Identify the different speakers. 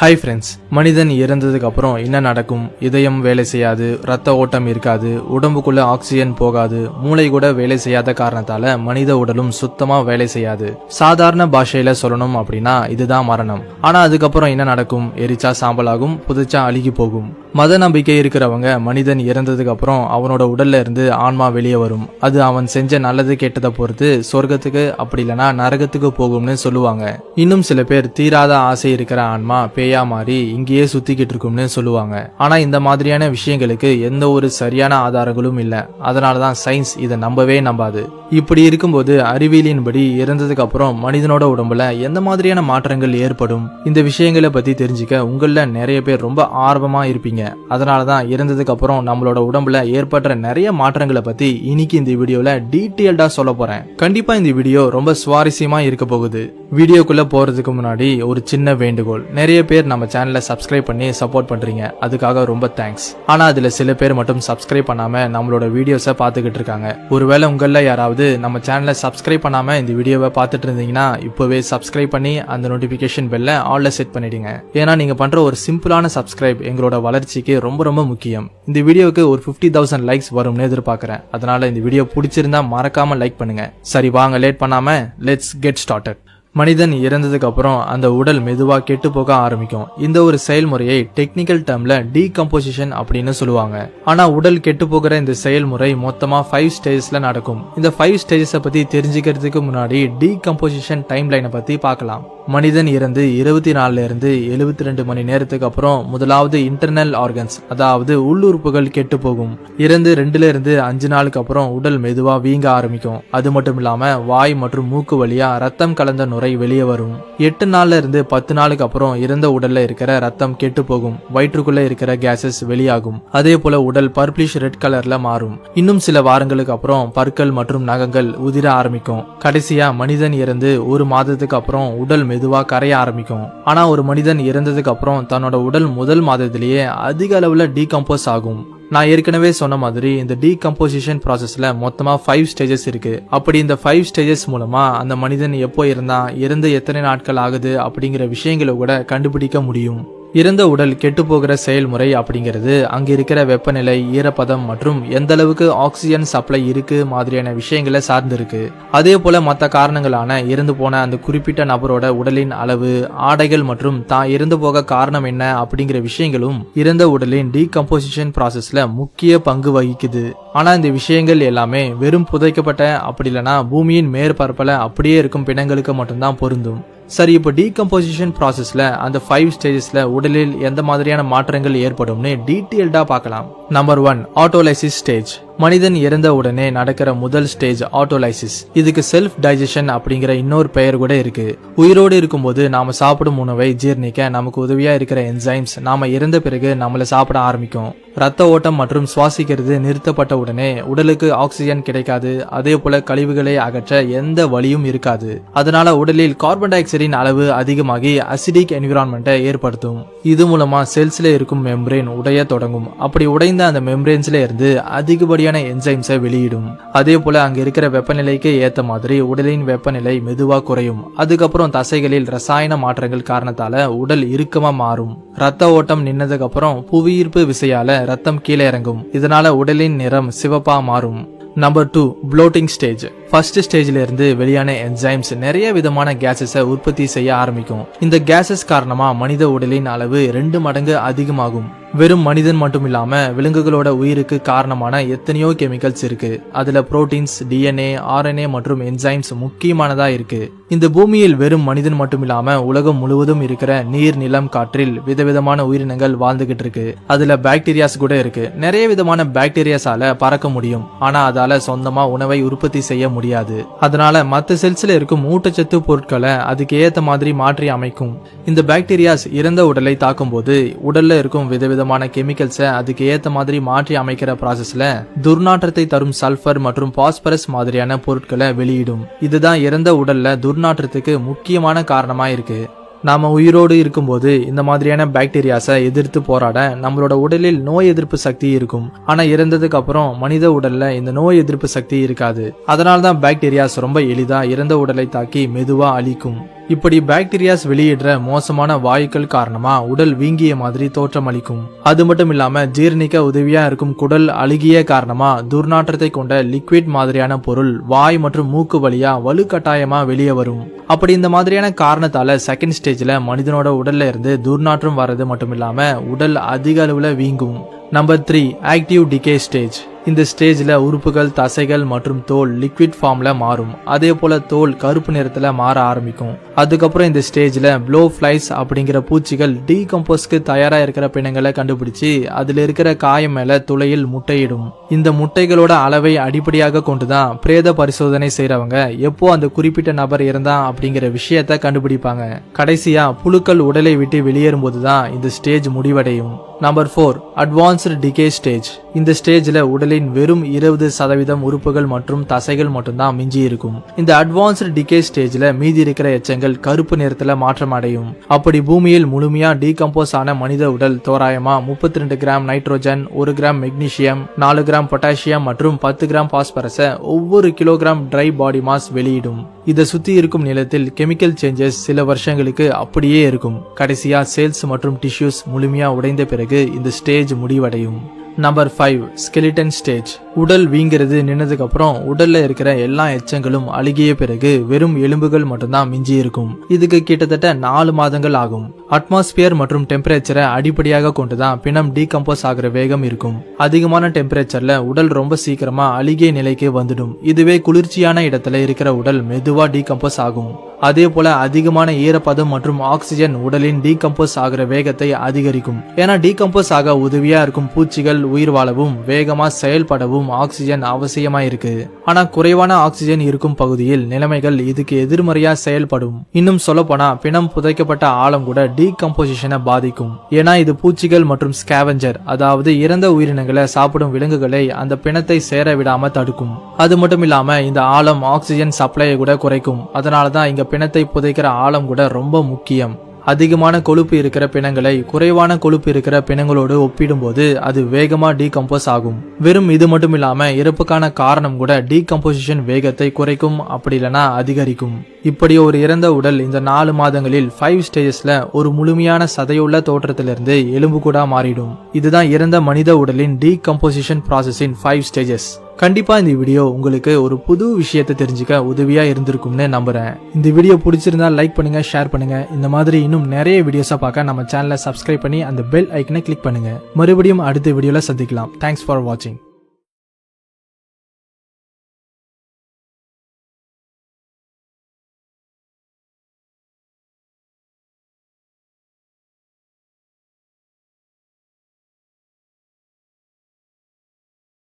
Speaker 1: Hi friends மனிதன் இறந்ததுக்கு அப்புறம் என்ன நடக்கும்? இதயம் வேலை செய்யாது ரத்த ஓட்டம் இருக்காது உடம்புக்குள்ள ஆக்சிஜன் போகாது மூளை கூட வேலை செய்யாத காரணத்தால மனித உடலும் சுத்தமா வேலை செய்யாது. சாதாரண பாஷையில சொல்லணும் அப்படின்னா இதுதான் மரணம். ஆனா அதுக்கப்புறம் என்ன நடக்கும்? எரிச்சா சாம்பலாகும் புதைச்சா அழுகி போகும். மத நம்பிக்கை இருக்கிறவங்க மனிதன் இறந்ததுக்கு அப்புறம் அவனோட உடல்ல இருந்து ஆன்மா வெளியே வரும். அது அவன் செஞ்ச நல்லது கெட்டதை பொறுத்து சொர்க்கத்துக்கு அப்படி இல்லைன்னா நரகத்துக்கு போகும்னு சொல்லுவாங்க. இன்னும் சில பேர் தீராத ஆசை இருக்கிற ஆன்மா பேயா மாறி இங்கேயே சுத்திக்கிட்டு இருக்கும்னு சொல்லுவாங்க. ஆனா இந்த மாதிரியான விஷயங்களுக்கு எந்த ஒரு சரியான ஆதாரங்களும் இல்லை. அதனாலதான் சயின்ஸ் இதை நம்பவே நம்பாது. இப்படி இருக்கும்போது அறிவியலின்படி இறந்ததுக்கு அப்புறம் மனிதனோட உடம்புல எந்த மாதிரியான மாற்றங்கள் ஏற்படும்? இந்த விஷயங்களை பத்தி தெரிஞ்சுக்க உங்கள நிறைய பேர் ரொம்ப ஆர்வமா இருப்பீங்க. அதனாலதான் இறந்ததுக்கு அப்புறம் நம்மளோட உடம்புல ஏற்படுற நிறைய மாற்றங்களை பத்தி இன்னைக்கு இந்த வீடியோல டீட்டெயில்டா சொல்ல போறேன். கண்டிப்பா இந்த வீடியோ ரொம்ப சுவாரஸ்யமா இருக்க போகுது. வீடியோக்குள்ள போறதுக்கு முன்னாடி ஒரு சின்ன வேண்டுகோள். நிறைய பேர் நம்ம சேனலை சப்ஸ்கிரைப் பண்ணி சப்போர்ட் பண்றீங்க. அதுக்காக ரொம்ப தேங்க்ஸ். ஆனா அதுல சில பேர் மட்டும் சப்ஸ்கிரைப் பண்ணாம நம்மளோட வீடியோஸை பார்த்துக்கிட்டு இருக்காங்க. ஒருவேளை உங்கள யாராவது நம்ம சேனலை சப்ஸ்கிரைப் பண்ணாம இந்த வீடியோவை பார்த்துட்டு இருந்தீங்கன்னா இப்போவே சப்ஸ்கிரைப் பண்ணி அந்த நோட்டிபிகேஷன் பெல்ல ஆல்ல செட் பண்ணிடுங்க. ஏன்னா நீங்க பண்ற ஒரு சிம்பிளான சப்ஸ்கிரைப் எங்களோட வளர்ச்சி வளர்ச்சிக்கு ரொம்ப ரொம்ப முக்கியம். இந்த வீடியோவுக்கு ஒரு ஃபிஃப்டி தௌசண்ட் லைக்ஸ் வரும்னு எதிர்பார்க்குறேன். அதனால இந்த வீடியோ பிடிச்சிருந்தா மறக்காம லைக் பண்ணுங்க. சரி வாங்க லேட் பண்ணாம லெட்ஸ் கெட் ஸ்டார்டட் மனிதன் இறந்ததுக்கு அப்புறம் அந்த உடல் மெதுவாக கெட்டு போக ஆரம்பிக்கும். இந்த ஒரு செயல்முறையை டெக்னிக்கல் டேர்ம்ல டீகம்போசிஷன் அப்படின்னு சொல்லுவாங்க. ஆனா உடல் கெட்டு போகிற இந்த செயல்முறை மொத்தமா ஃபைவ் ஸ்டேஜஸ்ல நடக்கும். இந்த ஃபைவ் ஸ்டேஜஸை பத்தி தெரிஞ்சுக்கிறதுக்கு முன்னாடி டீகம்போசிஷன் டைம் லைனை பத்தி பார்க்கலாம். மனிதன் இறந்து இருபத்தி நாலுலேருந்து எழுபத்தி ரெண்டு மணி நேரத்துக்கு அப்புறம் முதலாவது இன்டர்னல் ஆர்கன்ஸ் அதாவது உள்ளுறுப்புகள் கெட்டு போகும். இறந்து ரெண்டுல இருந்து அஞ்சு நாளுக்கு அப்புறம் உடல் மெதுவாக வீங்க ஆரம்பிக்கும். அது மட்டும் இல்லாமல் வாய் மற்றும் மூக்கு வழியாக ரத்தம் கலந்த நுரை வெளியே வரும். எட்டு நாள்ல இருந்து பத்து நாளுக்கு அப்புறம் இறந்த உடல்ல இருக்கிற ரத்தம் கெட்டு போகும். வயிற்றுக்குள்ள இருக்கிற கேசஸ் வெளியாகும். அதே போல உடல் பர்பிளிஷ் ரெட் கலர்ல மாறும். இன்னும் சில வாரங்களுக்கு அப்புறம் பற்கள் மற்றும் நகங்கள் உதிர ஆரம்பிக்கும். கடைசியா மனிதன் இறந்து ஒரு மாதத்துக்கு அப்புறம் உடல் மெதுவாக கரைய ஆரம்பிக்கும். ஆனால் ஒரு மனிதன் இறந்ததுக்கு அப்புறம் தன்னோட உடல் முதல் மாதத்திலேயே அதிக அளவில் டீகம்போஸ் ஆகும். நான் ஏற்கனவே சொன்ன மாதிரி இந்த டீகம்போசிஷன் ப்ராசஸில் மொத்தமாக ஃபைவ் ஸ்டேஜஸ் இருக்குது அப்படி இந்த ஃபைவ் ஸ்டேஜஸ் மூலமாக அந்த மனிதன் எப்போ இருந்தான் இறந்து எத்தனை நாட்கள் ஆகுது அப்படிங்கிற விஷயங்களை கூட கண்டுபிடிக்க முடியும். இறந்த உடல் கெட்டுப்போகிற செயல்முறை அப்படிங்கிறது அங்கே இருக்கிற வெப்பநிலை ஈரப்பதம் மற்றும் எந்த அளவுக்கு ஆக்சிஜன் சப்ளை இருக்கு மாதிரியான விஷயங்களை சார்ந்திருக்கு. அதே போல மற்ற காரணங்களான இறந்து போன அந்த குறிப்பிட்ட நபரோட உடலின் அளவு ஆடைகள் மற்றும் தான் இறந்து போக காரணம் என்ன அப்படிங்கிற விஷயங்களும் இறந்த உடலின் டீகம்போசிஷன் ப்ராசஸ்ல முக்கிய பங்கு வகிக்குது. ஆனா இந்த விஷயங்கள் எல்லாமே வெறும் புதைக்கப்பட்ட அப்படி இல்லைன்னா பூமியின் மேற்பரப்பில் அப்படியே இருக்கும் பிணங்களுக்கு மட்டும்தான் பொருந்தும். சரி இப்போ டீகம்போசிஷன் ப்ராசஸில் அந்த ஃபைவ் ஸ்டேஜஸில் உடலில் எந்த மாதிரியான மாற்றங்கள் ஏற்படும்னு டீட்டெயில்டாக பார்க்கலாம். நம்பர் ஒன் ஆட்டோலைசிஸ் ஸ்டேஜ் மனிதன் இறந்த உடனே நடக்கிற முதல் ஸ்டேஜ் ஆட்டோலைசிஸ் இதுக்கு செல்ஃப் டைஜஷன் அப்படிங்கிற இன்னொரு பெயர் கூட இருக்கு. உயிரோடு இருக்கும்போது நாம சாப்பிடும் உணவை ஜீர்ணிக்க நமக்கு உதவியா இருக்கிற என்சைம்ஸ் நாம இறந்த பிறகு நம்மள சாப்பிட ஆரம்பிக்கும். ரத்த ஓட்டம் மற்றும் சுவாசிக்கிறது நிறுத்தப்பட்ட உடனே உடலுக்கு ஆக்சிஜன் கிடைக்காது. அதே போல கழிவுகளை அகற்ற எந்த வழியும் இருக்காது. அதனால உடலில் கார்பன் டை ஆக்சைடின் அளவு அதிகமாகி அசிடிக் என்விரான்மெண்ட்டை ஏற்படுத்தும். இது மூலமா செல்ஸ்ல இருக்கும் மெம்பரேன் உடைய தொடங்கும். அப்படி உடைந்த அந்த மெம்பரேன்ஸ்ல இருந்து அதிகப்படியான என்சைம்ஸை வெளியிடும். அதே போல அங்க இருக்கிற வெப்பநிலைக்கு ஏத்த மாதிரி உடலின் வெப்பநிலை மெதுவா குறையும். அதுக்கப்புறம் தசைகளில் ரசாயன மாற்றங்கள் காரணத்தால உடல் இறுக்கமா மாறும். ரத்த ஓட்டம் நின்னதுக்கு அப்புறம் புவியீர்ப்பு விசையால ரத்தம் கீழே இறங்கும். இதனால உடலின் நிறம் சிவப்பா மாறும். Number two bloating stage first ஸ்டேஜ்ல இருந்து வெளியான என்சைம்ஸ் நிறைய விதமான கேசஸை உற்பத்தி செய்ய ஆரம்பிக்கும். இந்த கேசஸ் காரணமா மனித உடலின் அளவு ரெண்டு மடங்கு அதிகமாகும். வெறும் மனிதன் மட்டும் இல்லாமல் விலங்குகளோட உயிருக்கு காரணமான எத்தனையோ கெமிக்கல்ஸ் இருக்கு. அதில் புரோட்டீன்ஸ் டிஎன்ஏ ஆர்என்ஏ மற்றும் என்சைம்ஸ் முக்கியமானதாக இருக்குது இந்த பூமியில் வெறும் மனிதன் மட்டும் இல்லாம உலகம் முழுவதும் இருக்கிற நீர் நிலம் காற்றில் விதவிதமான உயிரினங்கள் வாழ்ந்துகிட்டு இருக்கு. அதுல பாக்டீரியாஸ் கூட இருக்கு. நிறைய விதமான பாக்டீரியாஸால பறக்க முடியும். ஆனா அதால சொந்தமா உணவை உற்பத்தி செய்ய முடியாது. அதனால மற்ற செல்ஸ்ல இருக்கும் ஊட்டச்சத்து பொருட்களை அதுக்கு ஏத்த மாதிரி மாற்றி அமைக்கும். இந்த பாக்டீரியாஸ் இறந்த உடலை தாக்கும் போது உடல்ல இருக்கும் விதவிதமான கெமிக்கல்ஸை அதுக்கு ஏத்த மாதிரி மாற்றி அமைக்கிற ப்ராசஸ்ல துர்நாற்றத்தை தரும் சல்ஃபர் மற்றும் பாஸ்பரஸ் மாதிரியான பொருட்களை வெளியிடும். இதுதான் இறந்த உடல்ல துர்நாற்றத்துக்கு முக்கியமான காரணமாக இருக்குது நாம் உயிரோடு இருக்கும்போது இந்த மாதிரியான பாக்டீரியாஸை எதிர்த்து போராட நம்மளோட உடலில் நோய் எதிர்ப்பு சக்தி இருக்கும். ஆனால் இறந்ததுக்கு அப்புறம் மனித உடலில் இந்த நோய் எதிர்ப்பு சக்தி இருக்காது. அதனால தான் பாக்டீரியாஸ் ரொம்ப எளிதாக இறந்த உடலை தாக்கி மெதுவாக அழிக்கும். இப்படி பாக்டீரியாஸ் வெளியிடுற மோசமான வாயுக்கள் காரணமா உடல் வீங்கிய மாதிரி தோற்றமளிக்கும். அது மட்டும் இல்லாம ஜீரணிக்க உதவியா இருக்கும் குடல் அழுகிய காரணமா துர்நாற்றத்தை கொண்ட லிக்விட் மாதிரியான பொருள் வாய் மற்றும் மூக்கு வழியா வலுக்கட்டாயமா வெளியே வரும். அப்படி இந்த மாதிரியான காரணத்தால செகண்ட் ஸ்டேஜ்ல மனிதனோட உடல்ல இருந்து துர்நாற்றம் வர்றது மட்டும் இல்லாம உடல் அதிக அளவுல வீங்கும். Number three active decay stage இந்த ஸ்டேஜில் உறுப்புகள் தசைகள் மற்றும் தோல் லிக்விட் ஃபார்மில் மாறும். அதே போல தோல் கருப்பு நிறத்தில் மாற ஆரம்பிக்கும். அதுக்கப்புறம் இந்த ஸ்டேஜில் ப்ளோ ஃப்ளைஸ் அப்படிங்கிற பூச்சிகள் டீகம்போஸ்க்கு தயாராக இருக்கிற பிணங்களை கண்டுபிடிச்சு அதில் இருக்கிற காயம் மேலே துளையில் முட்டையிடும். இந்த முட்டைகளோட அளவை அடிப்படையாக கொண்டு தான் பிரேத பரிசோதனை செய்கிறவங்க எப்போ அந்த குறிப்பிட்ட நபர் இருந்தான் அப்படிங்கிற விஷயத்த கண்டுபிடிப்பாங்க. கடைசியாக புழுக்கள் உடலை விட்டு வெளியேறும் போதுதான் இந்த ஸ்டேஜ் முடிவடையும். Number four advanced decay stage இந்த ஸ்டேஜில் உடலின் வெறும் இருபது சதவீதம் உறுப்புகள் மற்றும் தசைகள் மட்டும்தான் மிஞ்சி இருக்கும். இந்த அட்வான்ஸ்டு டிகே ஸ்டேஜில் மீதி இருக்கிற எச்சங்கள் கருப்பு நிறத்தில் மாற்றம் அடையும். அப்படி பூமியில் முழுமையாக டீகம்போஸ் ஆன மனித உடல் தோராயமா முப்பத்தி ரெண்டு கிராம் நைட்ரோஜன் ஒரு கிராம் மெக்னீஷியம் நாலு கிராம் பொட்டாசியம் மற்றும் பத்து கிராம் பாஸ்பரஸை ஒவ்வொரு கிலோகிராம் ட்ரை பாடி மாஸ் வெளியிடும். இதை சுத்தி இருக்கும் நிலத்தில் கெமிக்கல் சேஞ்சஸ் சில வருஷங்களுக்கு அப்படியே இருக்கும். கடைசியாக சேல்ஸ் மற்றும் டிஷ்யூஸ் முழுமையாக உடைந்த பிறகு இந்த ஸ்டேஜ் முடிவடையும். நம்பர் ஃபைவ் ஸ்கெலிட்டன் ஸ்டேஜ் உடல் வீங்கிறது நின்னதுக்கு அப்புறம் உடல்ல இருக்கிற எல்லா எச்சங்களும் அழுகிய பிறகு வெறும் எலும்புகள் மட்டும்தான் மிஞ்சி இருக்கும் இதுக்கு கிட்டத்தட்ட நாலு மாதங்கள் ஆகும். அட்மாஸ்பியர் மற்றும் டெம்பரேச்சரை அடிப்படையாக கொண்டுதான் பிணம் டீகம்போஸ் ஆகிற வேகம் இருக்கும். அதிகமான டெம்பரேச்சர்ல உடல் ரொம்ப சீக்கிரமா அழுகிய நிலைக்கு வந்துடும். இதுவே குளிர்ச்சியான இடத்துல இருக்கிற உடல் மெதுவா டீகம்போஸ் ஆகும். அதே போல அதிகமான ஈரப்பதம் மற்றும் ஆக்சிஜன் உடலின் டீகம்போஸ் ஆகிற வேகத்தை அதிகரிக்கும். ஏன்னா டீகம்போஸ் ஆக உதவியா இருக்கும் பூச்சிகள் உயிர் வாழவும் வேகமா செயல்படவும் ஆக்சிஜன் அவசியமா இருக்கு. ஆனா குறைவான ஆக்சிஜன் இருக்கும் பகுதியில் நிலைமைகள் இதுக்கு எதிர்மறையா செயல்படும். இன்னும் சொல்லப்போனா பிணம் புதைக்கப்பட்ட ஆழம் கூட டீகம்போசிஷனை பாதிக்கும். ஏன்னா இது பூச்சிகள் மற்றும் ஸ்கேவஞ்சர் அதாவது இறந்த உயிரினங்களை சாப்பிடும் விலங்குகளை அந்த பிணத்தை சேர விடாம தடுக்கும். அது மட்டும் இல்லாம இந்த ஆழம் ஆக்சிஜன் சப்ளையை கூட குறைக்கும். அதனாலதான் இங்க பிணத்தை புதைக்கிற ஆழம் கூட ரொம்ப முக்கியம். அதிகமான கொழுப்பு இருக்கிற பிணங்களை குறைவான கொழுப்பு இருக்கிற பிணங்களோடு ஒப்பிடும்போது அது வேகமாக டீகம்போஸ் ஆகும். வெறும் இது மட்டும் இல்லாமல் இறப்புக்கான காரணம் கூட டீகம்போசிஷன் வேகத்தை குறைக்கும் அப்படி இல்லைன்னா அதிகரிக்கும். இப்படி ஒரு இறந்த உடல் இந்த நாலு மாதங்களில் ஃபைவ் ஸ்டேஜஸ்ல ஒரு முழுமையான சதையுள்ள தோற்றத்திலிருந்து எலும்பு கூட மாறிடும். இதுதான் இறந்த மனித உடலின் டீகம்போசிஷன் ப்ராசஸின் ஃபைவ் ஸ்டேஜஸ் கண்டிப்பாக இந்த வீடியோ உங்களுக்கு ஒரு புது விஷயத்தை தெரிஞ்சுக்க உதவியாக இருந்திருக்கும்னு நம்புகிறேன் இந்த வீடியோ பிடிச்சிருந்தா லைக் பண்ணுங்கள் ஷேர் பண்ணுங்கள் இந்த மாதிரி இன்னும் நிறைய வீடியோஸை பார்க்க நம்ம சேனலை சப்ஸ்கிரைப் பண்ணி அந்த பெல் ஐக்கனை கிளிக் பண்ணுங்கள் மறுபடியும் அடுத்த வீடியோவில் சந்திக்கலாம். தேங்க்ஸ் ஃபார் வாட்சிங்